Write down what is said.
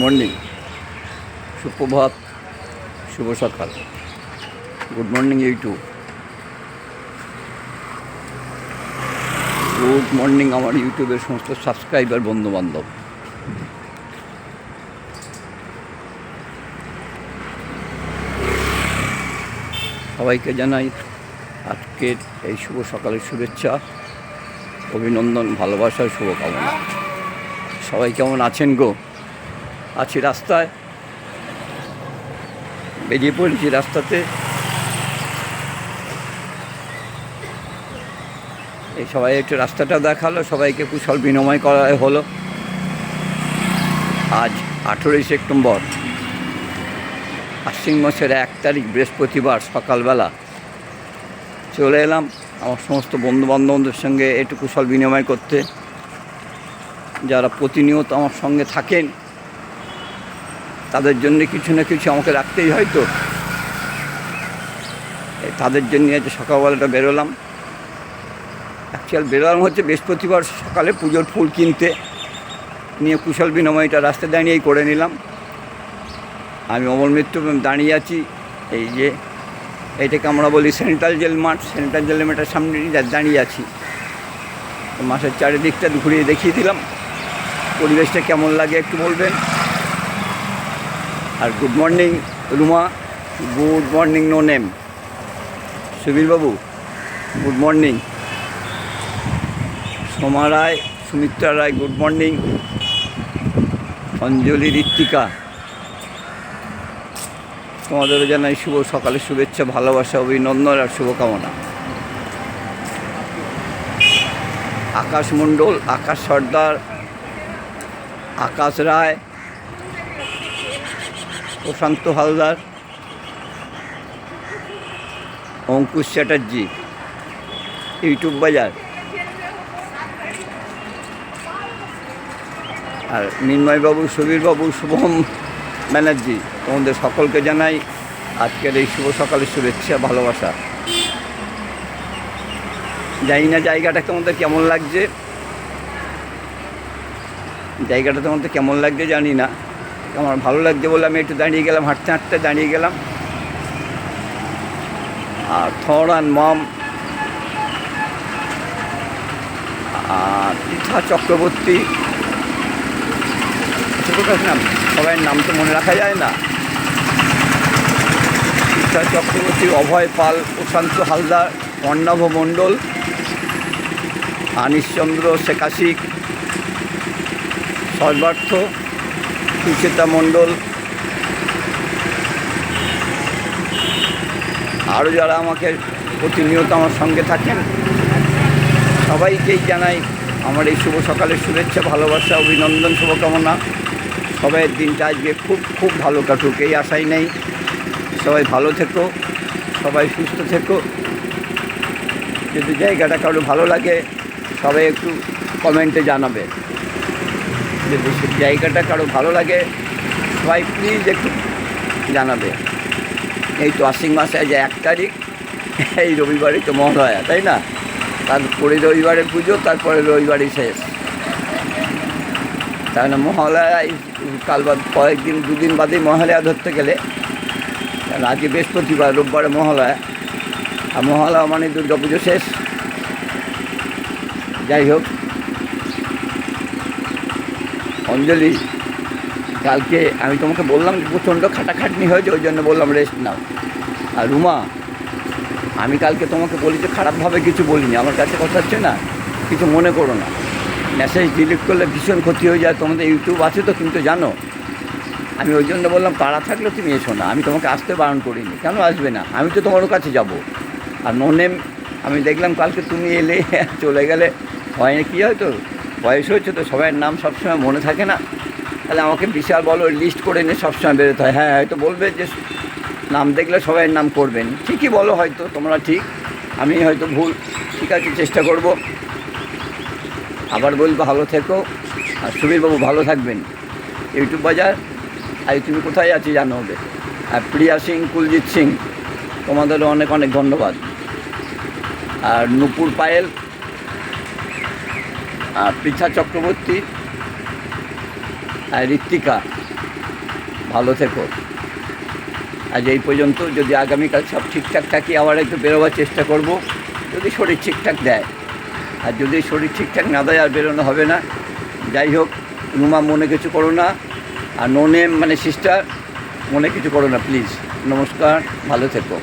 Morning. সুপ্রভাত, শুভ সকাল। Good morning, YouTube. Good morning, আমার ইউটিউবের সমস্ত সাবস্ক্রাইবার বন্ধু বান্ধব সবাইকে জানাই আজকের এই শুভ সকালের শুভেচ্ছা, অভিনন্দন ভালোবাসার শুভকামনা। সবাই কেমন আছেন গো? আছি রাস্তায়। বেরিয়ে পড়েছি রাস্তাতে। এই সবাই একটু রাস্তাটা দেখাল, সবাইকে কুশল বিনিময় করা হলো। আজ আঠেরোই সেপ্টেম্বর, আশ্বিন মাসের এক তারিখ, বৃহস্পতিবার সকালবেলা চলে এলাম আমার সমস্ত বন্ধু বান্ধবদের সঙ্গে একটু কুশল বিনিময় করতে। যারা প্রতিনিয়ত আমার সঙ্গে থাকেন তাদের জন্য কিছু না কিছু আমাকে রাখতেই হয় তো। তাদের জন্য আজ সকালবেলাটা বেরোলাম। অ্যাকচুয়াল বেরোলাম হচ্ছে বৃহস্পতিবার সকালে পুজোর ফুল কিনতে। নিয়ে কুশল বিনিময়টা রাস্তায় দাঁড়িয়েই করে নিলাম। আমি অমল মিত্র দাঁড়িয়ে আছি। এই যে এটাকে আমরা বলি সেন্ট্রাল জেল মাঠ। সেন্ট্রাল জেল মাঠের সামনে দাঁড়িয়ে আছি। তো মাসের চারিদিকটা ঘুরিয়ে দেখিয়ে দিলাম। পরিবেশটা কেমন লাগে একটু বলবেন? আর good morning Ruma good morning no name সুবীরবাবু good morning Soma Roy Sumitra Roy good morning Anjali Ritwika তোমাদেরও জানাই শুভ সকালে শুভেচ্ছা, ভালোবাসা, অভিনন্দন আর শুভকামনা। আকাশ মণ্ডল, আকাশ সর্দার, আকাশ রায় প্রশান্ত হালদার, অঙ্কুশ চ্যাটার্জি, ইউটিউব বাজার, আর মিন্ময়বাবু সুবীরবাবু, শুভম ব্যানার্জি, তোমাদের সকলকে জানাই আজকের এই শুভ সকালের শুভেচ্ছা, ভালোবাসা। জানি না জায়গাটা তোমাদের কেমন লাগছে। জায়গাটা তোমাদের কেমন লাগছে জানি না। আমার ভালো লাগছে বলে আমি একটু দাঁড়িয়ে গেলাম, হাঁটতে হাঁটতে দাঁড়িয়ে গেলাম। আর থর অ্যান্ড মম, আর পৃথা চক্রবর্তী। ছোটোটার নাম সবাই নাম তো মনে রাখা যায় না। পৃথা চক্রবর্তী, অভয় পাল, প্রশান্ত হালদার, অর্ণব মণ্ডল, আনিশচন্দ্র শেখাশিক, সর্বার্থ সুচেতা মণ্ডল। আরও যারা আমাকে প্রতিনিয়ত আমার সঙ্গে থাকেন, সবাইকেই জানাই আমার এই শুভ সকালের শুভেচ্ছা, ভালোবাসা, অভিনন্দন, শুভকামনা। সবাইয়ের দিনটা আজকে খুব খুব ভালো কাটুক, এই আশাই নেই। সবাই ভালো থেকো, সবাই সুস্থ থেকো। যদি জায়গাটা কারও ভালো লাগে, সবাই একটু কমেন্টে জানাবে। যদি জায়গাটা কারও ভালো লাগে, সবাই প্লিজ একটু জানাবে। এই তো আশ্বিন মাসে আজ এক তারিখ, এই রবিবারই তো মহালয়া, তাই না? তারপরে রবিবারে পুজো, তারপরে রবিবারই শেষ। না মহালয়া কাল বাদ কয়েকদিন, দুদিন বাদেই মহালয়া ধরতে গেলে আজকে বৃহস্পতিবার, রোববারে মহালয়া। আর মহালয়া মানে দুর্গা পুজো শেষ। যাই হোক অঞ্জলি, কালকে আমি তোমাকে বললাম প্রচণ্ড খাটাখাটনি হয়েছে, ওই জন্য বললাম রেস্ট নাও। আর রুমা, আমি কালকে তোমাকে বলি যে খারাপভাবে কিছু বলিনি। আমার কাছে কথা হচ্ছে না, কিছু মনে করো না। মেসেজ ডিলিট করলে ভীষণ ক্ষতি হয়ে যায়, তোমাদের ইউটিউব আছে তো, কিন্তু জানো, আমি ওই জন্য বললাম, পাড়া থাকলে তুমি এসো না, আমি তোমাকে আসতে বারণ করিনি। কেন আসবে না? আমি তো তোমার কাছে যাব। আর নোনেম আমি দেখলাম কালকে তুমি এলে, চলে গেলে, হয় না কী হয়তো বয়স হয়েছে তো সবাইয়ের নাম সবসময় মনে থাকে না। তাহলে আমাকে বিশাল বলো লিস্ট করে নিয়ে সবসময় বেরোতে হয়। হ্যাঁ হয়তো বলবে যে নাম দেখলে সবাইয়ের নাম করবেন। ঠিকই বলো হয়তো, তোমরা ঠিক। আমি হয়তো ভুল, ঠিক আছে, চেষ্টা করব। আবার বলব, ভালো থেকো। আর সুবীরবাবু ভালো থাকবেন। ইউটিউব বাজার? আজ তুমি কোথায় আছি জানো হবে আর প্রিয়া সিং, কুলজিৎ সিং, তোমাদেরও অনেক অনেক ধন্যবাদ। আর নুপুর পায়েল আর পৃথা চক্রবর্তী আর ঋত্বিকা, ভালো থেকো। আজ এই পর্যন্ত, যদি আগামীকাল সব ঠিকঠাক থাকি, আবার একটু বেরোবার চেষ্টা করব। যদি শরীর ঠিকঠাক দেয়। আর যদি শরীর ঠিকঠাক না দেয়, আর বেরোনো হবে না। যাই হোক রুমা মনে কিছু করো না। আর নো নেম মানে সিস্টার মনে কিছু করো না প্লিজ নমস্কার, ভালো থেকো।